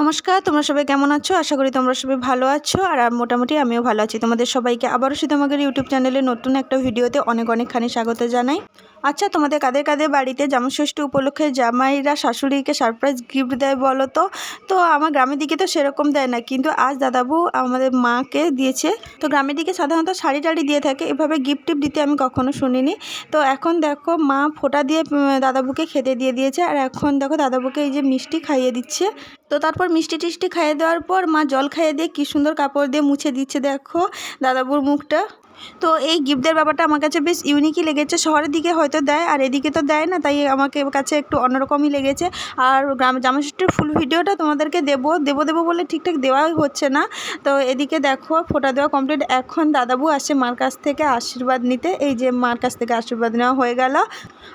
নমস্কার, তোমরা সবাই কেমন আছো? আশা করি তোমরা সবাই ভালো আছো, আর মোটামুটি আমিও ভালো আছি। তোমাদের সবাইকে আবারও সীতামাগের ইউটিউব চ্যানেলে নতুন একটা ভিডিওতে অনেক অনেকখানি স্বাগত জানাই। আচ্ছা তোমাদের কাদের কাদের বাড়িতে জামাষষ্ঠী উপলক্ষে জামাইরা শাশুড়িকে সারপ্রাইজ গিফট দেয় বলো তো? তো আমার গ্রামের দিকে তো সেরকম দেয় না, কিন্তু আজ দাদাবু আমাদের মাকে দিয়েছে। তো গ্রামের দিকে সাধারণত শাড়ি টাড়ি দিয়ে থাকে, এভাবে গিফট টিপ দিতে আমি কখনো শুনিনি। তো এখন দেখো মা ফোঁটা দিয়ে দাদাবুকে খেতে দিয়ে দিয়েছে, আর এখন দেখো দাদাবুকে এই যে মিষ্টি খাইয়ে দিচ্ছে। তো তারপর মিষ্টি টিষ্টি খাইয়ে দেওয়ার পর মা জল খাইয়ে দিয়ে কী সুন্দর কাপড় দিয়ে মুছে দিচ্ছে দেখো দাদাবুর মুখটা। তো এই গিফটের ব্যাপারটা আমার কাছে বেশ ইউনিকই লেগেছে। শহরের দিকে হয়তো দেয়, আর এদিকে তো দেয় না, তাই আমাকে কাছে একটু অন্যরকমই লেগেছে। আর গ্রাম জামাষষ্ঠীর ফুল ভিডিওটা তোমাদেরকে দেবো দেবো দেবো বলে ঠিকঠাক দেওয়াই হচ্ছে না। তো এদিকে দেখো, ফোটা দেওয়া কমপ্লিট এখন দাদাবু আসে মার কাছ থেকে আশীর্বাদ নিতে। এই যে মার কাছ থেকে আশীর্বাদ নেওয়া হয়ে গেল।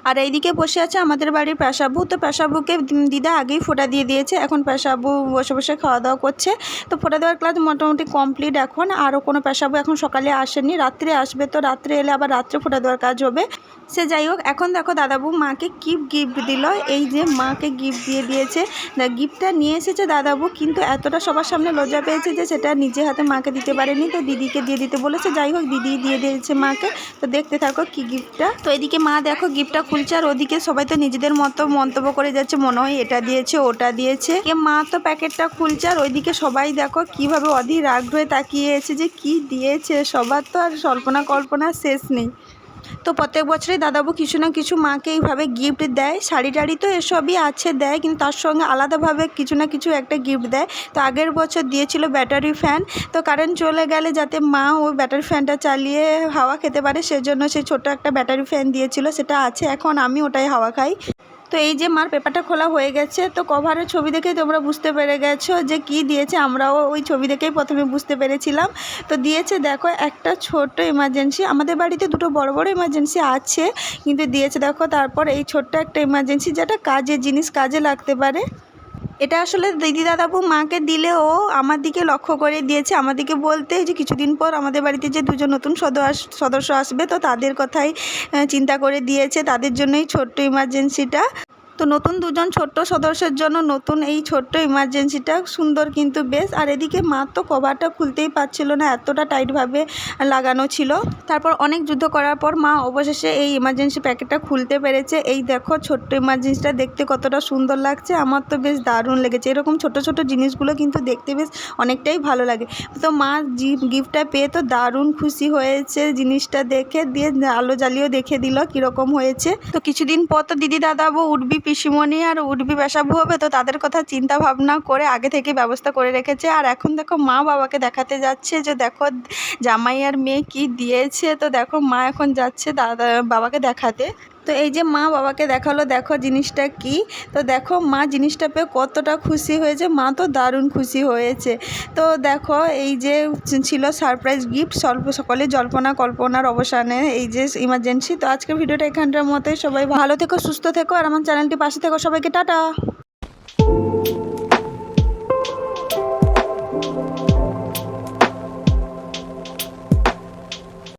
আর এইদিকে বসে আছে আমাদের বাড়ির পেশাবু। তো পেশাবুকে দিদা আগেই ফোঁটা দিয়ে দিয়েছে। এখন পেশাবু বসে বসে খাওয়া দাওয়া করছে। তো ফোটা দেওয়ার ক্লাস মোটামুটি কমপ্লিট এখন। আরও কোনো পেশাবু এখন সকালে আসেনি। রাত্রে আসবে তো রাত্রে এলে আবার রাত্রে ফোটা দেওয়ার কাজ হবে। সে যাই হোক, এখন দেখো দাদাবু মাকে কি গিফট দিল। এই যে মাকে গিফট দিয়ে দিয়েছে। গিফটটা নিয়ে এসেছে দাদাবু, কিন্তু এতটা সবার সামনে লজ্জা পেয়েছে যে সেটা নিজে হাতে মাকে দিতে পারেনি, তো দিদিকে দিয়ে দিতে বলেছে। যাই হোক, দিদি দিয়ে দিয়েছে মাকে। তো দেখতে থাকো কি গিফটটা। তো এদিকে মা দেখো গিফটটা খুলছে, আর ওদিকে সবাই তো নিজেদের মতো মন্তব্য করে যাচ্ছে, মনে হয় এটা দিয়েছে, ওটা দিয়েছে। এ মা তো প্যাকেটটা খুলছে, আর ওইদিকে সবাই দেখো কীভাবে অধীর আগ্রহে তাকিয়েছে যে কি দিয়েছে, সবার তো আর কল্পনা কল্পনা শেষ নেই। তো প্রত্যেক বছরই দাদাবু কিছু না কিছু মাকে এইভাবে গিফট দেয়, শাড়ি টাড়ি তো এসবই আছে দেয়, কিন্তু তার সঙ্গে আলাদাভাবে কিছু না কিছু একটা গিফট দেয়। তো আগের বছর দিয়েছিল ব্যাটারি ফ্যান তো কারেন্ট চলে গেলে যাতে মা ওই ব্যাটারি ফ্যানটা চালিয়ে হাওয়া খেতে পারে, সেজন্য সেই ছোট একটা ব্যাটারি ফ্যান দিয়েছিল, সেটা আছে, এখন আমি ওটাই হাওয়া খাই। তো এই যে মার পেপারটা খোলা হয়ে গেছে, তো কভারের ছবি দেখেই তোমরা বুঝতে পেরে গেছো যে কি দিয়েছে। আমরাও ওই ছবি দেখেই প্রথমে বুঝতে পেরেছিলাম। তো দিয়েছে দেখো একটা ছোট্ট এমার্জেন্সি আমাদের বাড়িতে দুটো বড় বড় এমার্জেন্সি আছে, কিন্তু দিয়েছে দেখো তারপর এই ছোট্ট একটা এমার্জেন্সি যেটা কাজের জিনিস কাজে লাগতে পারে। এটা আসলে দিদি দাদাবু মাকে দিলেও আমার দিকে লক্ষ্য করে দিয়েছে। আমার দিকে বলতে যে কিছুদিন পর আমাদের বাড়িতে যে দুজন নতুন সদস্য আসবে, তো তাদের কথাই চিন্তা করে দিয়েছে। তাদের জন্যই ছোট্ট ইমার্জেন্সিটা তো নতুন দুজন ছোট্ট সদস্যের জন্য নতুন এই ছোট্ট ইমার্জেন্সিটা সুন্দর কিন্তু বেশ। আর এদিকে মা তো কভারটা খুলতেই পারছিল না, এতটা টাইটভাবে লাগানো ছিল। তারপর অনেক যুদ্ধ করার পর মা অবশেষে এই ইমার্জেন্সি প্যাকেটটা খুলতে পেরেছে। এই দেখো ছোট্ট ইমার্জেন্সিটা দেখতে কতটা সুন্দর লাগছে, আমার তো বেশ দারুণ লেগেছে। এরকম ছোট ছোট জিনিসগুলো কিন্তু দেখতে বেশ অনেকটাই ভালো লাগে। তো মা গিফটটা পেয়ে তো দারুণ খুশি হয়েছে জিনিসটা দেখে, দিয়ে আলো জ্বালিয়েও দেখে দিল কীরকম হয়েছে। তো কিছুদিন পর তো দিদি দাদা বউ উঠবি পিসিমণি আর উঠবি বেসাবু হবে, তো তাদের কথা চিন্তা ভাবনা করে আগে থেকে ব্যবস্থা করে রেখেছে। আর এখন দেখো মা বাবাকে দেখাতে যাচ্ছে যে দেখো জামাই আর মেয়ে কি দিয়েছে। তো দেখো মা এখন যাচ্ছে দাদা বাবাকে দেখাতে। তো এই যে মা বাবাকে দেখাল, দেখো জিনিসটা কি? তো দেখো মা জিনিসটা পেয়ে কতটা খুশি হয়েছে। মা তো দারুণ খুশি হয়েছে। তো দেখো এই যে ছিল সারপ্রাইজ গিফট স্বল্প, সকলে জল্পনা কল্পনার অবসানে এই যে ইমার্জেন্সি তো আজকের ভিডিওটা এখানটার মতোই। সবাই ভালো থেকো, সুস্থ থেকো, আর আমার চ্যানেলটি পাশে থেকো। সবাইকে টাটা!